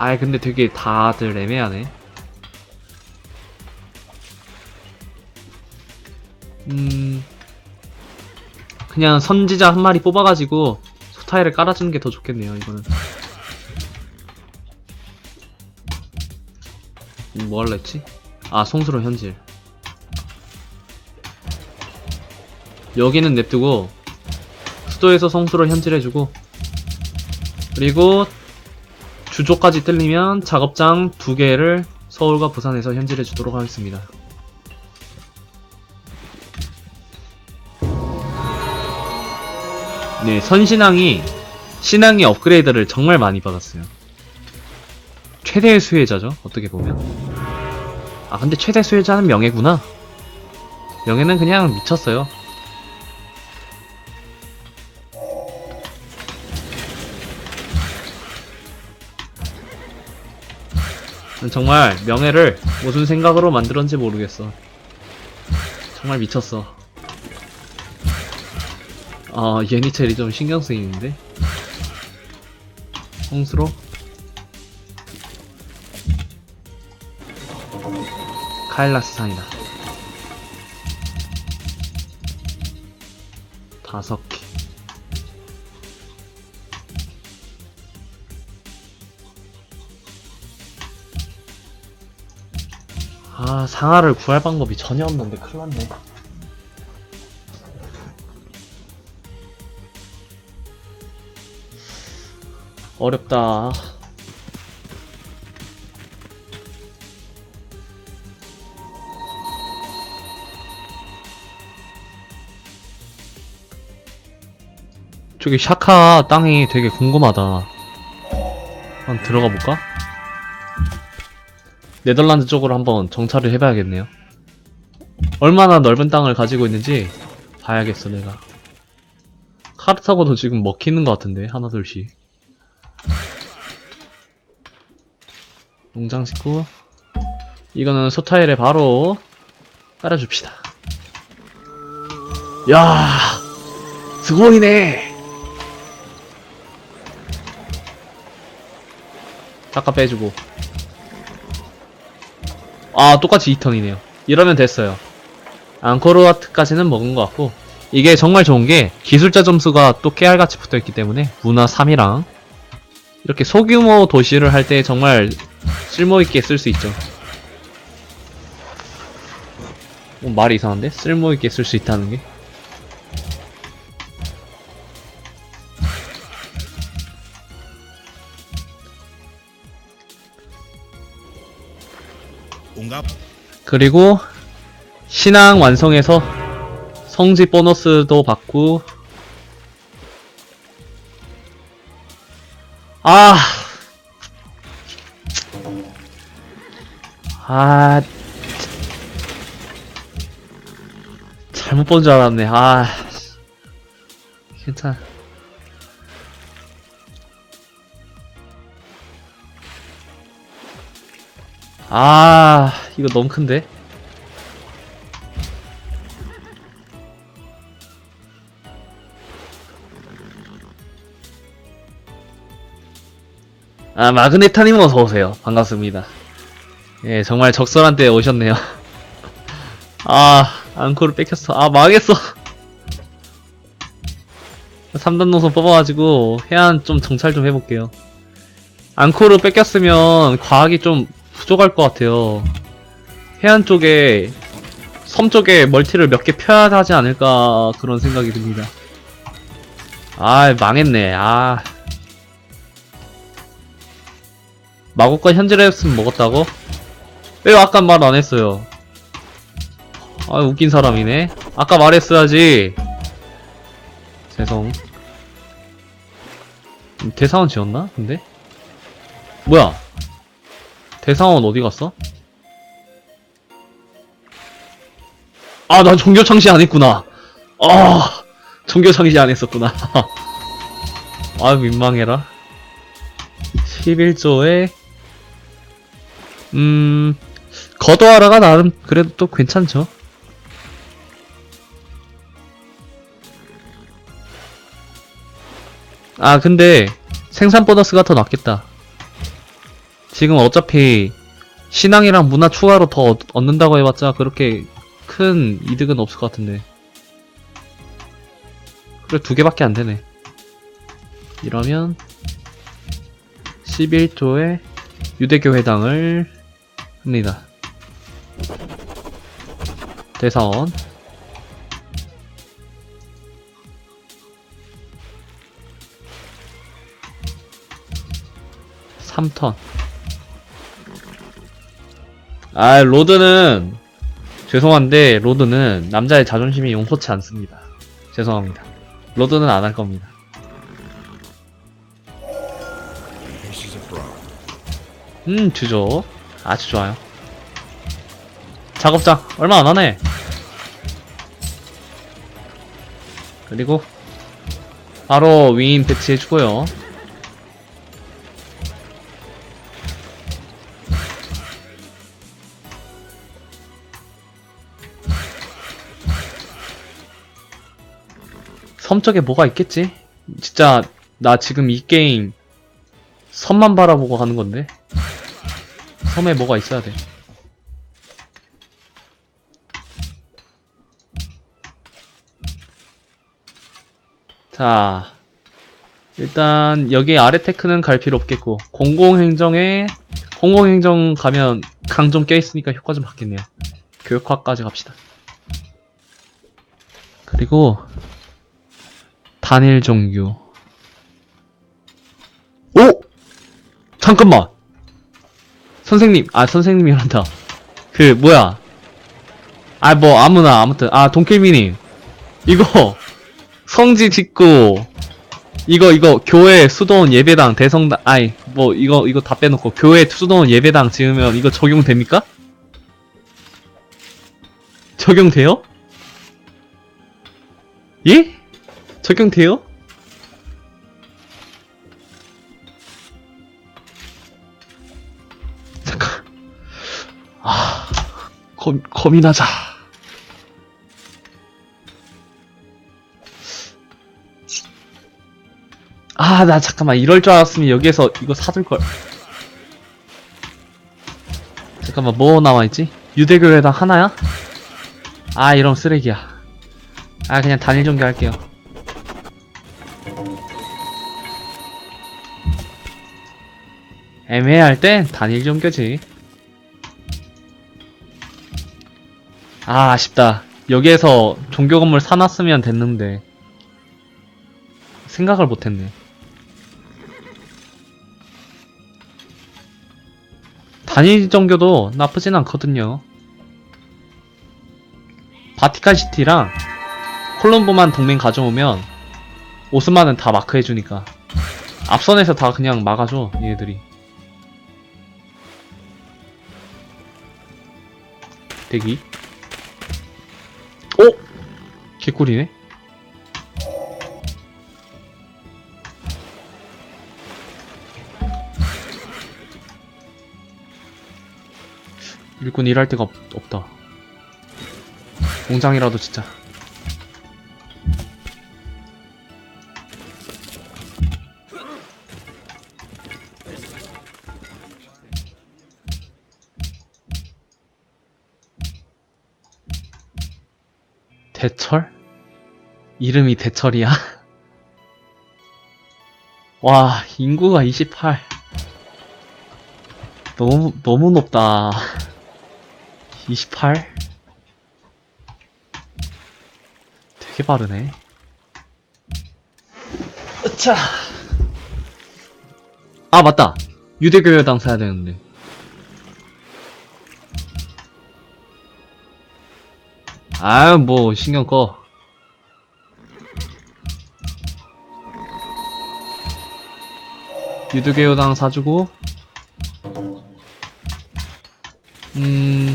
아이 근데 되게 다들 애매하네. 음 그냥 선지자 한 마리 뽑아가지고 소타일을 깔아주는 게 더 좋겠네요 이거는. 음, 뭐 할라 했지? 아 송수로 현질. 여기는 냅두고 수도에서 성수로 현질해주고 그리고 주조까지 뜰리면 작업장 두 개를 서울과 부산에서 현질해 주도록 하겠습니다. 네, 선신앙이 신앙의 업그레이드를 정말 많이 받았어요. 최대의 수혜자죠, 어떻게 보면. 아, 근데 최대 수혜자는 명예구나. 명예는 그냥 미쳤어요. 정말 명예를 무슨 생각으로 만들었는지 모르겠어. 정말 미쳤어. 아, 예니첼이 좀 신경 쓰이는데? 홍수로? 카일라스 산이다. 다섯 개. 아, 상아를 구할 방법이 전혀 없는데 큰일 났네. 어렵다. 저기 샤카 땅이 되게 궁금하다. 한번 들어가 볼까? 네덜란드 쪽으로 한번 정찰을 해봐야겠네요. 얼마나 넓은 땅을 가지고 있는지 봐야겠어, 내가. 카르타고도 지금 먹히는 것 같은데, 하나둘씩. 농장 짓고, 이거는 소타일에 바로 깔아줍시다. 야, 스고이네. 잠깐 빼주고. 아, 똑같이 2턴이네요. 이러면 됐어요. 앙코르와트까지는 먹은 것 같고, 이게 정말 좋은 게, 기술자 점수가 또 깨알같이 붙어있기 때문에, 문화 3이랑, 이렇게 소규모 도시를 할 때 정말 쓸모있게 쓸 수 있죠. 어, 말이 이상한데? 쓸모있게 쓸 수 있다는 게? 온갖 그리고 신앙 완성해서 성지 보너스도 받고 아. 아. 잘못 본 줄 알았네. 아. 괜찮아. 아, 이거 너무 큰데? 아, 마그네타님 어서오세요. 반갑습니다. 예, 정말 적절한 때에 오셨네요. 아, 앙코를 뺏겼어. 아, 망했어. 3단 노선 뽑아가지고, 해안 좀 정찰 좀 해볼게요. 앙코를 뺏겼으면, 과학이 좀 부족할 것 같아요. 해안 쪽에, 섬 쪽에 멀티를 몇 개 펴야 하지 않을까, 그런 생각이 듭니다. 아, 망했네. 아. 마곡과 현질했으면 먹었다고? 왜 아까 말 안 했어요? 아, 웃긴 사람이네. 아까 말했어야지. 죄송. 음, 대사원 지었나? 근데? 뭐야? 대사원 어디 갔어? 아, 나 종교 창시 안 했구나. 아, 종교 창시 안 했었구나. 아, 민망해라. 11조에, 음, 거도하라가 나름 그래도 또 괜찮죠. 아, 근데 생산 보너스가 더 낫겠다. 지금 어차피 신앙이랑 문화 추가로 더 얻- 얻는다고 해봤자 그렇게 큰 이득은 없을 것 같은데. 그래, 두 개밖에 안 되네. 이러면 11조에 유대교 회당을 합니다. 대사원. 3턴. 아, 로드는, 죄송한데, 로드는 남자의 자존심이 용서치 않습니다. 죄송합니다. 로드는 안 할 겁니다. 음, 주죠. 아주 좋아요. 작업장, 얼마 안 하네. 그리고, 바로 위인 배치해주고요. 섬 쪽에 뭐가 있겠지? 진짜, 나 지금 이 게임, 섬만 바라보고 가는 건데. 섬에 뭐가 있어야 돼. 자, 일단 여기 아래 테크는 갈 필요 없겠고 공공행정에 공공행정 가면 강 좀 껴있으니까 효과 좀 받겠네요. 교육학까지 갑시다. 그리고 단일 종교. 오! 잠깐만! 선생님, 아, 선생님이란다. 그, 뭐야. 아, 뭐, 아무나, 아무튼. 아, 동킬미님. 이거, 성지 짓고, 이거, 이거, 교회 수도원 예배당 대성당, 아이, 뭐, 이거, 이거 다 빼놓고, 교회 수도원 예배당 지으면 이거 적용됩니까? 적용돼요? 예? 적용돼요? 잠깐. 아, 고, 고민하자. 아, 나 잠깐만. 이럴 줄 알았으면 여기에서 이거 사둘걸. 잠깐만, 뭐 나와있지? 유대교회당 하나야? 아, 이런 쓰레기야. 아, 그냥 단일 종교 할게요. 애매할 땐 단일 종교지. 아, 아쉽다. 여기에서 종교 건물 사놨으면 됐는데. 생각을 못했네. 단일 종교도 나쁘진 않거든요. 바티칸 시티랑 콜롬보만 동맹 가져오면 오스만은 다 마크해주니까 앞선에서 다 그냥 막아줘 얘네들이 대기. 오! 개꿀이네. 일꾼 일할 데가 없, 없다. 공장이라도 진짜 대철? 이름이 대철이야? 와, 인구가 28. 너무, 너무 높다. 28? 되게 빠르네. 으차. 아, 맞다. 유대교회당 사야 되는데. 아유, 뭐, 신경 꺼. 유두개요당 사주고, 음,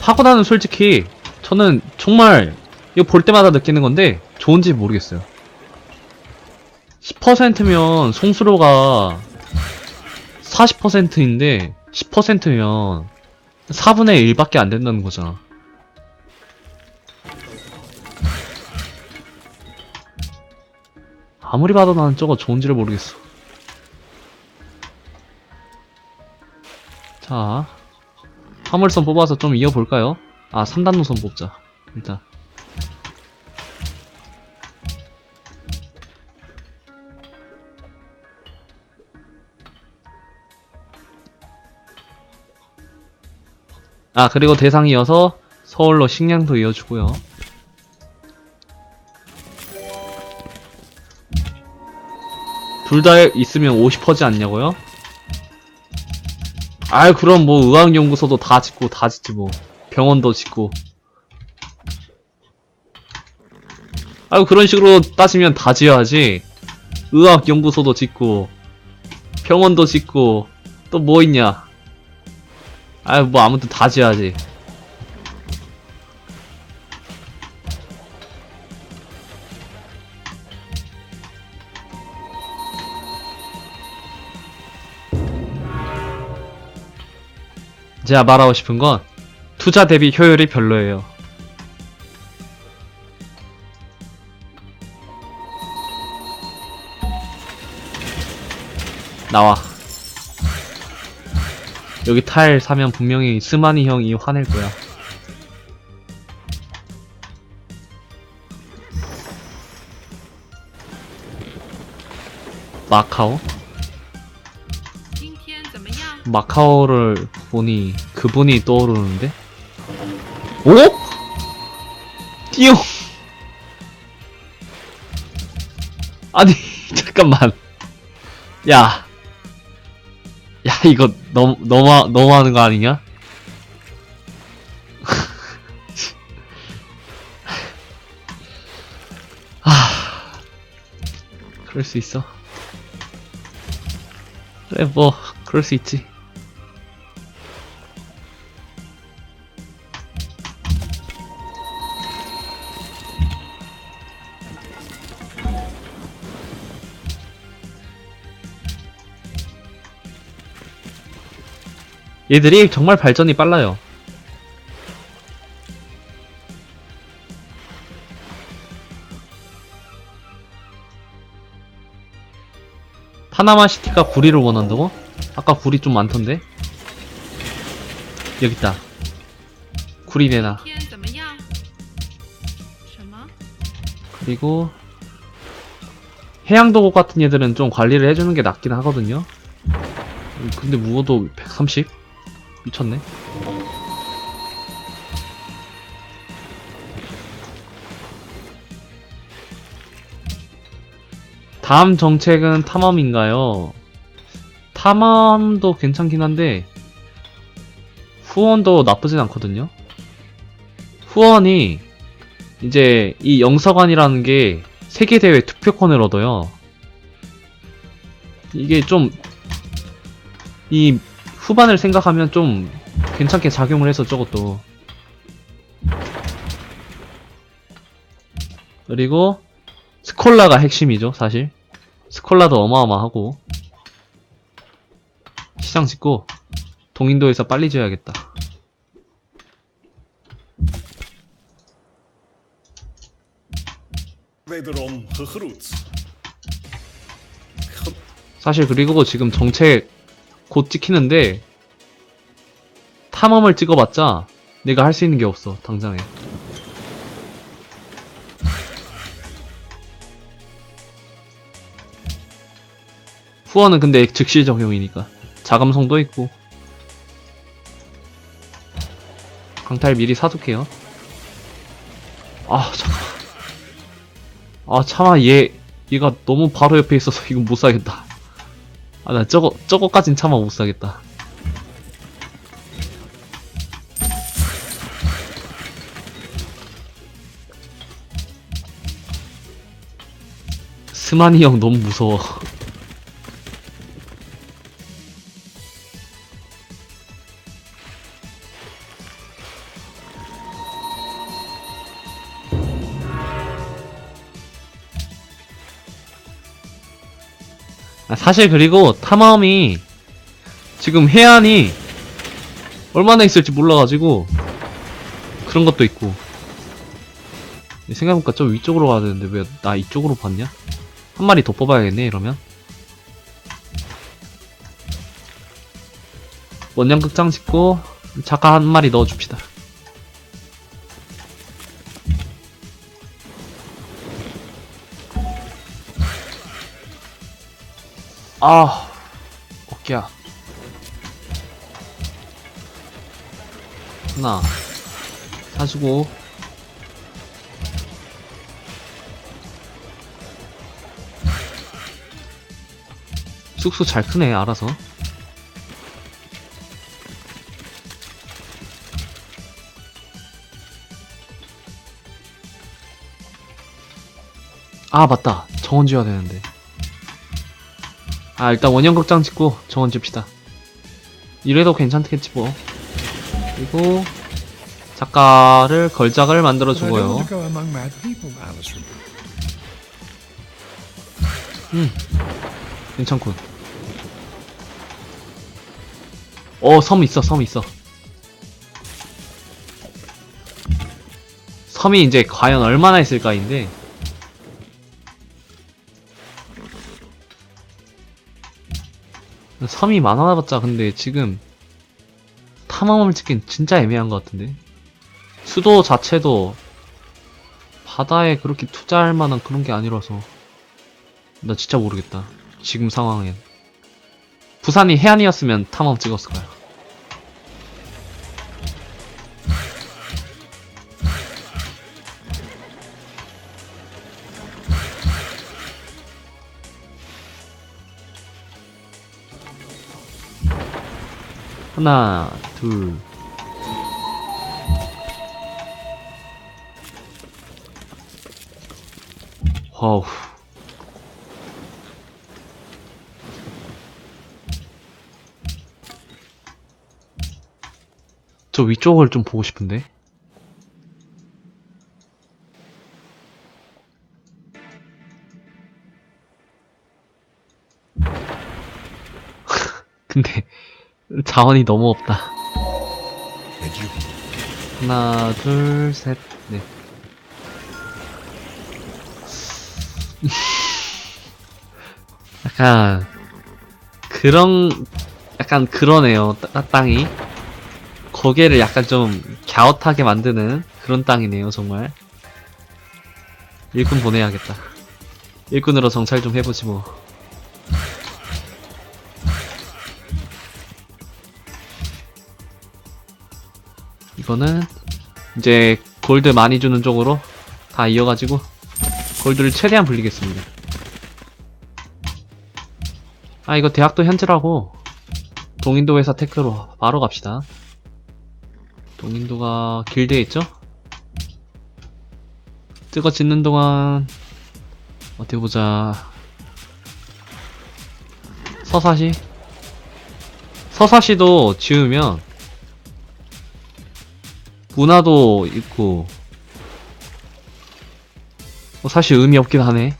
파고다는 솔직히, 저는 정말, 이거 볼 때마다 느끼는 건데, 좋은지 모르겠어요. 10%면 송수로가 40%인데, 10%면 4분의 1밖에 안 된다는 거잖아. 아무리 봐도 나는 저거 좋은지를 모르겠어. 자, 화물선 뽑아서 좀 이어볼까요? 아, 3단 노선 뽑자. 일단. 아, 그리고 대상이 이어서 서울로 식량도 이어주고요. 둘 다 있으면 50%지 않냐고요? 아유 그럼 뭐 의학연구소도 다 짓고 다 짓지 뭐. 병원도 짓고. 아유 그런 식으로 따지면 다 지어야지. 의학연구소도 짓고 병원도 짓고 또 뭐 있냐? 아유 뭐 아무튼 다 지어야지 제가 말하고 싶은 건 투자 대비 효율이 별로예요. 나와. 여기 타일 사면 분명히 스마니 형이 화낼 거야. 마카오? 마카오를 보니 그분이 떠오르는데? 오? 띠용! 아니, 잠깐만. 야. 야, 이거 너무, 너무, 너무 하는 거 아니냐? 아. 그럴 수 있어. 그래, 뭐, 그럴 수 있지. 얘들이 정말 발전이 빨라요. 파나마 시티가 구리를 원한다고? 아까 구리 좀 많던데? 여기 있다. 구리 내놔. 그리고 해양도국 같은 얘들은 좀 관리를 해주는 게 낫긴 하거든요. 근데 무어도 130? 미쳤네. 다음 정책은 탐험인가요? 탐험도 괜찮긴 한데 후원도 나쁘진 않거든요. 후원이 이제 이 영서관이라는 게 세계대회 투표권을 얻어요. 이게 좀, 이 후반을 생각하면 좀 괜찮게 작용을 해서 저것도. 그리고 스콜라가 핵심이죠, 사실. 스콜라도 어마어마하고. 시장 짓고 동인도에서 빨리 지어야겠다. 사실 그리고 지금 정책 곧 찍히는데 탐험을 찍어봤자 내가 할 수 있는 게 없어 당장에. 후원은 근데 즉시 적용이니까. 자감성도 있고. 강탈 미리 사둘게요. 아 잠깐 아 차마 얘 얘가 너무 바로 옆에 있어서 이거 못 사겠다 아, 나 저거, 저거까진 차마 못 사겠다. 스마니 형 너무 무서워. 사실 그리고 탐험이 지금 해안이 얼마나 있을지 몰라가지고 그런 것도 있고 생각해보니까 저 위쪽으로 가야 되는데 왜 나 이쪽으로 봤냐? 한 마리 더 뽑아야겠네 이러면 원양극장 짓고 작가 한 마리 넣어줍시다. 아, 어깨야. 하나 사주고. 쑥쑥 잘 크네 알아서. 아 맞다. 정원 지어야 되는데 아 일단 원형 극장 짓고 정원 집시다. 이래도 괜찮겠지 뭐. 그리고 작가를 걸작을 만들어 주고요. Alice. 괜찮군. 어섬 있어 섬 있어. 섬이 이제 과연 얼마나 있을까인데 섬이 많아봤자. 근데 지금 탐험을 찍긴 진짜 애매한 것 같은데? 수도 자체도 바다에 그렇게 투자할 만한 그런 게 아니라서 나 진짜 모르겠다. 지금 상황엔. 부산이 해안이었으면 탐험 찍었을 거야 하나 둘. 와우. 저 위쪽을 좀 보고 싶은데? 근데 자원이 너무 없다 하나, 둘, 셋, 넷. 약간 그런 약간 그러네요. 따- 땅이 거기를 약간 좀 갸웃하게 만드는 그런 땅이네요, 정말. 일꾼 보내야겠다. 일꾼으로 정찰 좀 해보지 뭐. 이거는 이제 골드 많이 주는 쪽으로 다 이어가지고 골드를 최대한 불리겠습니다. 아 이거 대학도 현질하고 동인도 회사 테크로 바로 갑시다. 동인도가 길드에 있죠? 뜨거 짓는 동안 어디 보자. 서사시 서사시도 지으면 문화도 있고. 뭐 사실 의미 없긴 하네.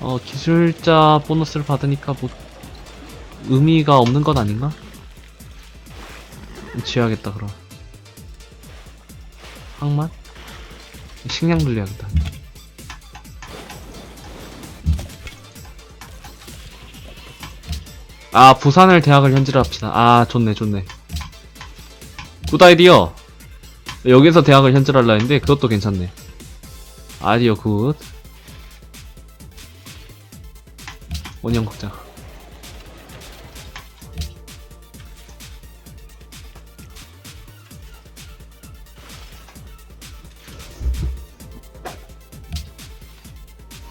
어 기술자 보너스를 받으니까 뭐 의미가 없는 건 아닌가? 지어야겠다 그럼. 항만? 식량 돌려야겠다. 아 부산을 대학을 현지로 합시다. 아 좋네 좋네. 굿 아이디어 여기서 대학을 현질하려 했는데 그것도 괜찮네. 아이디어 굿. 원형 극장.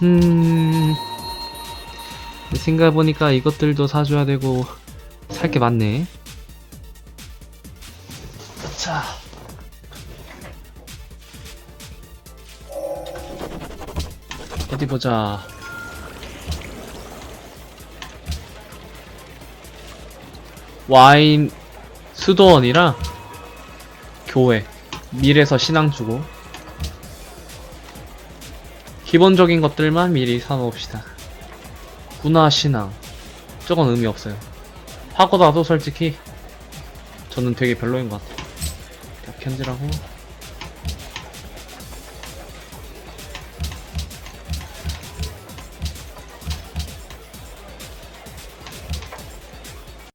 음 생각해보니까 이것들도 사줘야 되고 살 게 많네. 자 어디 보자. 와인 수도원이랑 교회 밀에서 신앙 주고 기본적인 것들만 미리 사놓읍시다. 문화 신앙 저건 의미 없어요. 하고 나도 솔직히 저는 되게 별로인 것 같아요. 현질하고